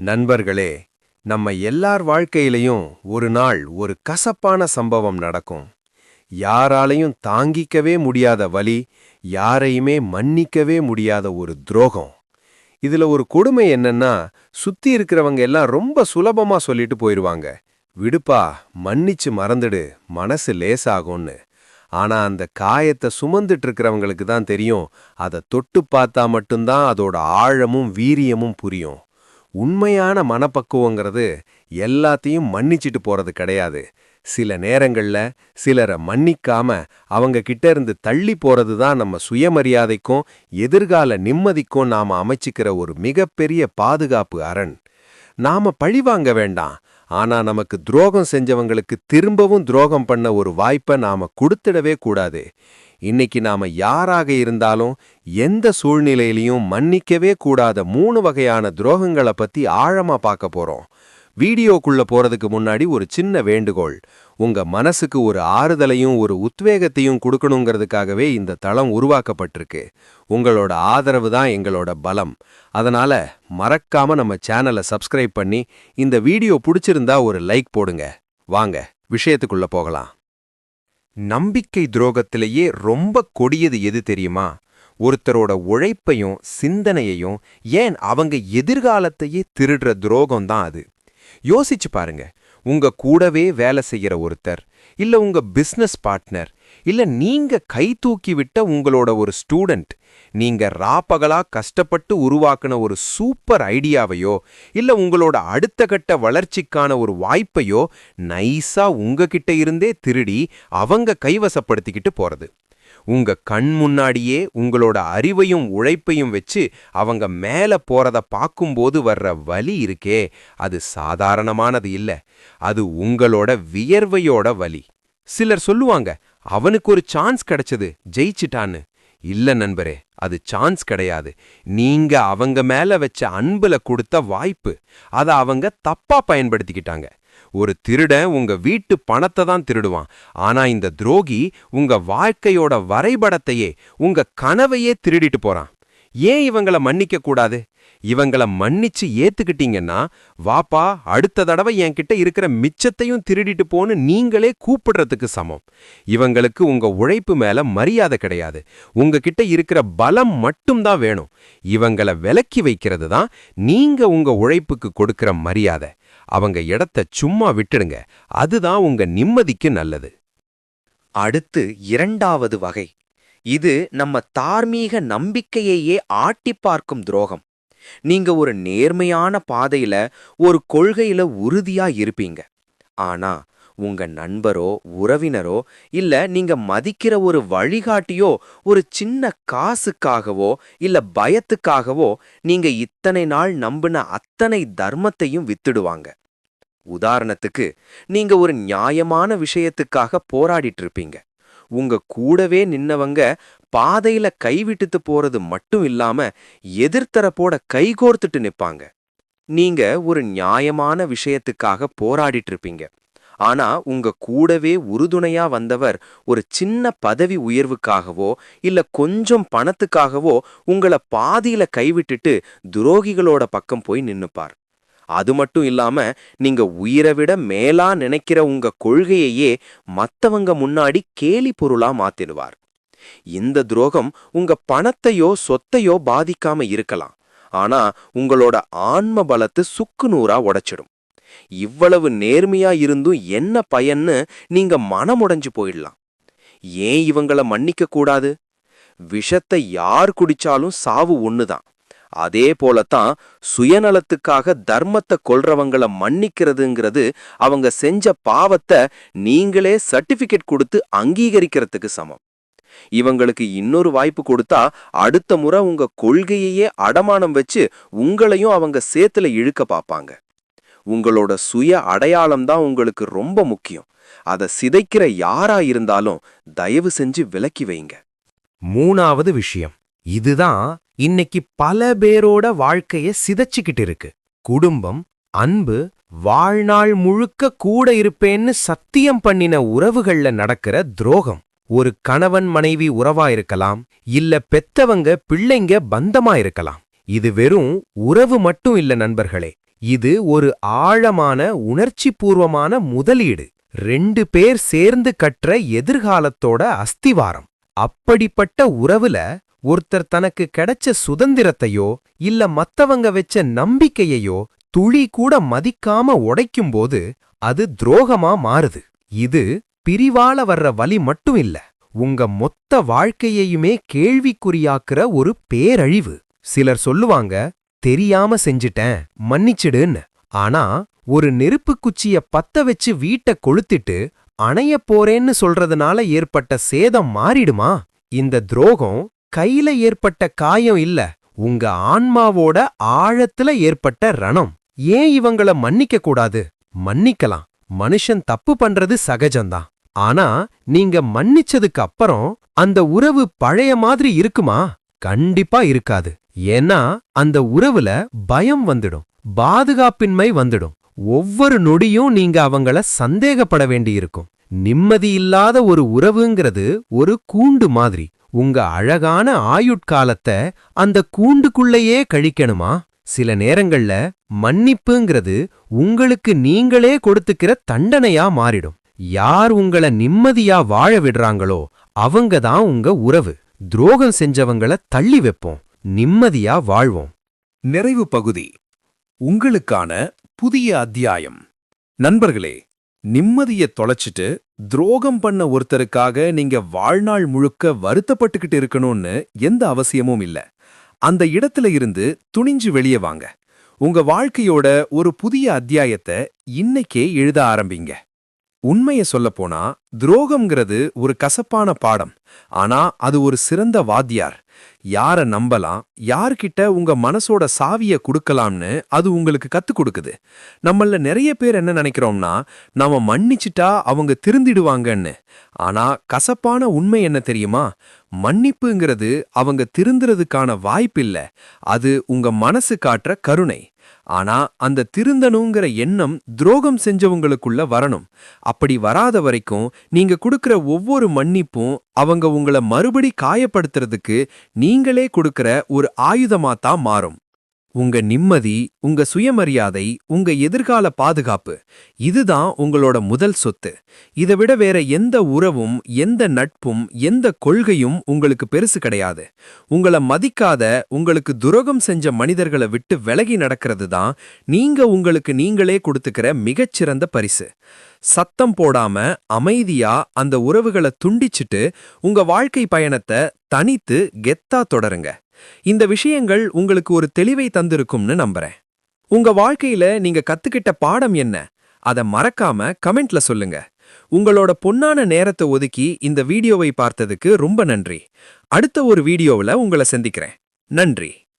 நண்பர்களே நம்ம எல்லார் வாழ்க்கையிலையும் ஒரு நாள் ஒரு கசப்பான சம்பவம் நடக்கும். யாராலையும் தாங்கிக்கவே முடியாத வலி யாரையுமே மன்னிக்கவே முடியாத ஒரு துரோகம். இதுல ஒரு கொடுமை என்னன்னா சுத்தி இருக்கிறவங்க எல்லாம் ரொம்ப சுலபமா சொல்லிட்டு போயிருவாங்க. விடுப்பா மன்னிச்சு மறந்துடு மனசு லேசாகும்னு. ஆனா அந்த காயத்தை சுமந்துட்டு இருக்கிறவங்களுக்கு தான் தெரியும் அதை தொட்டு பார்த்தா மட்டும்தான் அதோட ஆழமும் வீரியமும் புரியும். உண்மையான மனப்பக்குவங்கிறது எல்லாத்தையும் மன்னிச்சிட்டு போறது கிடையாது. சில நேரங்கள்ல சிலரை மன்னிக்காம அவங்க கிட்ட இருந்து தள்ளி போறது தான் நம்ம சுயமரியாதைக்கும் எதிர்கால நிம்மதிக்கும் நாம அமைச்சிக்கிற ஒரு மிகப்பெரிய பாதுகாப்பு அரண். நாம பழிவாங்க வேண்டாம். ஆனா நமக்கு துரோகம் செஞ்சவங்களுக்கு திரும்பவும் துரோகம் பண்ண ஒரு வாய்ப்பை நாம கொடுத்துடவே கூடாது. இன்னைக்கு நாம யாராக இருந்தாலும் எந்த சூழ்நிலையிலையும் மன்னிக்கவே கூடாத மூணு வகையான துரோகங்களை பத்தி ஆழமா பார்க்க போறோம். வீடியோக்குள்ள போறதுக்கு முன்னாடி ஒரு சின்ன வேண்டுகோள். உங்க மனசுக்கு ஒரு ஆறுதலையும் ஒரு உத்வேகத்தையும் கொடுக்கணுங்கிறதுக்காகவே இந்த தளம் உருவாக்கப்பட்டிருக்கு. உங்களோட ஆதரவு தான் எங்களோட பலம். அதனால மறக்காம நம்ம சேனலை சப்ஸ்கிரைப் பண்ணி இந்த வீடியோ பிடிச்சிருந்தா ஒரு லைக் போடுங்க. வாங்க விஷயத்துக்குள்ள போகலாம். நம்பிக்கை துரோகத்திலேயே ரொம்ப கொடியது எது தெரியுமா? ஒருத்தரோட உழைப்பையும் சிந்தனையையும் ஏன் அவங்க எதிர்காலத்தையே திருடுற துரோகம் தான் அது. யோசிச்சு பாருங்க. உங்க கூடவே வேலை செய்யற ஒருத்தர் இல்ல உங்க பிசினஸ் பார்ட்னர் இல்ல நீங்க கை தூக்கி விட்ட உங்களோட ஒரு ஸ்டூடெண்ட் நீங்க ராப்பகலா கஷ்டப்பட்டு உருவாக்குன ஒரு சூப்பர் ஐடியாவையோ இல்ல உங்களோட அடுத்த கட்ட வளர்ச்சிக்கான ஒரு வாய்ப்பையோ நைஸா உங்ககிட்ட இருந்தே திருடி அவங்க கைவசப்படுத்திக்கிட்டு போறது. உங்க கண் முன்னாடியே உங்களோட அறிவையும் உழைப்பையும் வச்சு அவங்க மேல போறத பார்க்கும்போது வர்ற வலி இருக்கே அது சாதாரணமானது இல்ல. அது உங்களோட வியர்வையோட வலி. சிலர் சொல்லுவாங்க அவனுக்கு ஒரு சான்ஸ் கிடைச்சது ஜெயிச்சிட்டான்னு. இல்ல நண்பரே அது சான்ஸ் கிடையாது. நீங்க அவங்க மேல வச்ச அன்புல கொடுத்த வாய்ப்பு. அத அவங்க தப்பா பயன்படுத்திக்கிட்டாங்க. ஒரு திருடன் உங்க வீட்டு பணத்தை தான் திருடுவான். ஆனா இந்த துரோகி உங்க வாழ்க்கையோட வரைபடத்தையே உங்க கனவையே திருடிட்டு போறான். ஏன் இவங்கள மன்னிக்க கூடாது? இவங்கள மன்னிச்சு ஏத்துக்கிட்டீங்கன்னா வாப்பா அடுத்த தடவை என்கிட்ட இருக்கிற மிச்சத்தையும் திருடிட்டு போன்னு நீங்களே கூப்பிடுறதுக்கு சமம். இவங்களுக்கு உங்க உழைப்பு மேல மரியாதை கிடையாது. உங்ககிட்ட இருக்கிற பலம் மட்டும்தான் வேணும். இவங்கள விலக்கி வைக்கிறது தான் நீங்க உங்க உழைப்புக்கு கொடுக்கிற மரியாதை. அவங்க இடத்த சும்மா விட்டுடுங்க. அதுதான் உங்க நிம்மதிக்கு நல்லது. அடுத்து இரண்டாவது வகை. இது நம்ம தார்மீக நம்பிக்கையையே ஆட்டி பார்க்கும் துரோகம். நீங்க ஒரு நேர்மையான பாதையில ஒரு கொள்கையில உறுதியா இருப்பீங்க. ஆனா உங்க நண்பரோ உறவினரோ இல்ல நீங்க மதிக்கிற ஒரு வழிகாட்டியோ ஒரு சின்ன காசுக்காகவோ இல்ல பயத்துக்காகவோ நீங்க இத்தனை நாள் நம்பின அத்தனை தர்மத்தையும் வித்துடுவாங்க. உதாரணத்துக்கு நீங்க ஒரு நியாயமான விஷயத்துக்காக போராடிட்டு இருப்பீங்க உங்க கூடவே நின்னவங்க பாதையில கைவிட்டுட்டு போறது மட்டும் இல்லாம எதிர்த்தரப்போட கைகோர்த்துட்டு நிப்பாங்க. நீங்க ஒரு நியாயமான விஷயத்துக்காக போராடிட்டு இருப்பீங்க ஆனா உங்க கூடவே உறுதுணையா வந்தவர் ஒரு சின்ன பதவி உயர்வுக்காகவோ இல்ல கொஞ்சம் பணத்துக்காகவோ உங்கள பாதியில கைவிட்டுட்டு துரோகிகளோட பக்கம் போய் நின்னுப்பார். அது மட்டும் இல்லாம நீங்க உயிரை விட மேலா நினைக்கிற உங்க கொள்கையையே மத்தவங்க முன்னாடி கேலி பொருளா மாத்திடுவார். இந்த துரோகம் உங்க பணத்தையோ சொத்தையோ பாதிக்காம இருக்கலாம். ஆனா உங்களோட ஆன்ம பலத்து சுக்கு நூறா உடைச்சிடும். இவ்வளவு நேர்மையா இருந்தும் என்ன பயன்னு நீங்க மனமுடைஞ்சு போயிடலாம். ஏன் இவங்கள மன்னிக்க கூடாது? விஷத்தை யார் குடிச்சாலும் சாவு ஒண்ணுதான். அதே போலத்தான் சுயநலத்துக்காக தர்மத்தை கொல்றவங்கள மன்னிக்கிறதுங்கிறது அவங்க செஞ்ச பாவத்தை நீங்களே சர்டிபிகேட் கொடுத்து அங்கீகரிக்கிறதுக்கு சமம். இவங்களுக்கு இன்னொரு வாய்ப்பு கொடுத்தா அடுத்த முறை உங்க கொள்கையையே அடமானம் வச்சு உங்களையும் அவங்க சேத்துல இழுக்க பார்ப்பாங்க. உங்களோட சுய அடையாளம் தான் உங்களுக்கு ரொம்ப முக்கியம். அதை சிதைக்கிற யாரா இருந்தாலும் தயவு செஞ்சு விலக்கி வைங்க. மூணாவது விஷயம். இதுதான் இன்னைக்கு பல பேரோட வாழ்க்கைய சிதைச்சுக்கிட்டு இருக்கு. குடும்பம் அன்பு வாழ்நாள் முழுக்க கூட இருப்பேன்னு சத்தியம் பண்ணின உறவுகள்ல நடக்கிற துரோகம். ஒரு கணவன் மனைவி உறவா இருக்கலாம் இல்ல பெத்தவங்க பிள்ளைங்க பந்தமா இருக்கலாம். இது வெறும் உறவு மட்டும் இல்ல நண்பர்களே. இது ஒரு ஆழமான உணர்ச்சிபூர்வமான முதலீடு. ரெண்டு பேர் சேர்ந்து கற்ற எதிர்காலத்தோட அஸ்திவாரம். அப்படிப்பட்ட உறவுல ஒருத்தர் தனக்கு கிடைச்ச சுதந்திரத்தையோ இல்ல மத்தவங்க வெச்ச நம்பிக்கையையோ துளி கூட மதிக்காம உடைக்கும்போது அது துரோகமா மாறுது. இது பிரிவால வர்ற வலி மட்டும் இல்ல உங்க மொத்த வாழ்க்கையையுமே கேள்விக்குறியாக்குற ஒரு பேரழிவு. சிலர் சொல்லுவாங்க தெரியாம செஞ்சிட்டேன் மன்னிச்சிடுன்னு. ஆனா ஒரு நெருப்பு குச்சிய பத்த வச்சு வீட்ட கொளுத்திட்டு அணையப் போறேன்னு சொல்றதுனால ஏற்பட்ட சேதம் மாறிடுமா? இந்த துரோகம் கையில ஏற்பட்ட காயம் இல்ல உங்க ஆன்மாவோட ஆழத்துல ஏற்பட்ட ரணம். ஏன் இவங்கள மன்னிக்க கூடாது? மன்னிக்கலாம் மனுஷன் தப்பு பண்றது சகஜம்தான். ஆனா நீங்க மன்னிச்சதுக்கு அப்புறம் அந்த உறவு பழைய மாதிரி இருக்குமா? கண்டிப்பா இருக்காது. ஏன்னா அந்த உறவுல பயம் வந்துடும். பாதுகாப்பின்மை வந்துடும். ஒவ்வொரு நொடியும் நீங்க அவங்கள சந்தேகப்பட வேண்டியிருக்கும். நிம்மதியில்லாத ஒரு உறவுங்கிறது ஒரு கூண்டு மாதிரி. உங்க அழகான ஆயுட்காலத்தை அந்த கூண்டுக்குள்ளேயே கழிக்கணுமா? சில நேரங்கள்ல மன்னிப்புங்கிறது உங்களுக்கு நீங்களே கொடுத்துக்கிற தண்டனையா மாறிடும். யார் உங்கள நிம்மதியா வாழ விடுறாங்களோ அவங்க தான் உங்க உறவு. துரோகம் செஞ்சவங்கள தள்ளி வைப்போம். நிம்மதியா வாழ்வோம். நிறைவு பகுதி. உங்களுக்கான புதிய அத்தியாயம். நண்பர்களே நிம்மதிய தொலைச்சிட்டு துரோகம் பண்ண ஒருத்தருக்காக நீங்க வாழ்நாள் முழுக்க வருத்தப்பட்டுக்கிட்டு இருக்கணும்னு எந்த அவசியமும் இல்ல. அந்த இடத்துல இருந்து துணிஞ்சு வெளியே வாங்க. உங்க வாழ்க்கையோட ஒரு புதிய அத்தியாயத்தை இன்னைக்கே எழுத ஆரம்பிங்க. உண்மைய சொல்லப்போனா துரோகம்ங்கிறது ஒரு கசப்பான பாடம். ஆனா அது ஒரு சிறந்த வாத்தியார். யார நம்பலாம் யார்கிட்ட உங்க மனசோட சாவிய கொடுக்கலாம்னு அது உங்களுக்கு கத்து கொடுக்குது. நம்மள நிறைய பேர் என்ன நினைக்கிறோம்னா நாம மன்னிச்சிட்டா அவங்க திருந்திடுவாங்கன்னு. ஆனா கசப்பான உண்மை என்ன தெரியுமா? மன்னிப்புங்கிறது அவங்க திருந்துறதுக்கான வாய்ப்பில்லை. அது உங்க மனசு காட்டுற கருணை. ஆனா அந்த திருந்தணுங்கிற எண்ணம் துரோகம் செஞ்சவங்களுக்குள்ள வரணும். அப்படி வராத வரைக்கும் நீங்க கொடுக்கிற ஒவ்வொரு மன்னிப்பும் அவங்க உங்கள மறுபடி காயப்படுத்துறதுக்கு நீங்களே கொடுக்கிற ஒரு ஆயுதமா தான் மாறும். உங்க நிம்மதி உங்க சுயமரியாதை உங்க எதிர்கால பாதுகாப்பு இதுதான் உங்களோட முதல் சொத்து. இதை விட வேற எந்த உறவும் எந்த நட்பும் எந்த கொள்கையும் உங்களுக்கு பெருசு கிடையாது. உங்களை மதிக்காத உங்களுக்கு துரோகம் செஞ்ச மனிதர்களை விட்டு விலகி நடக்கிறது தான் நீங்க உங்களுக்கு நீங்களே கொடுத்துக்கிற மிகச்சிறந்த பரிசு. சத்தம் போடாம அமைதியா அந்த உறவுகளை துண்டிச்சிட்டு உங்க வாழ்க்கை பயணத்தை தனித்து கெத்தா தொடருங்க. இந்த விஷயங்கள் உங்களுக்கு ஒரு தெளிவை தந்திருக்கும்னு நம்புறேன். உங்க வாழ்க்கையில நீங்க கத்துக்கிட்ட பாடம் என்ன? அத மறக்காம கமெண்ட்ல சொல்லுங்க. உங்களோட பொன்னான நேரத்தை ஒதுக்கி இந்த வீடியோவை பார்த்ததுக்கு ரொம்ப நன்றி. அடுத்த ஒரு வீடியோவில் உங்களை சந்திக்கிறேன். நன்றி.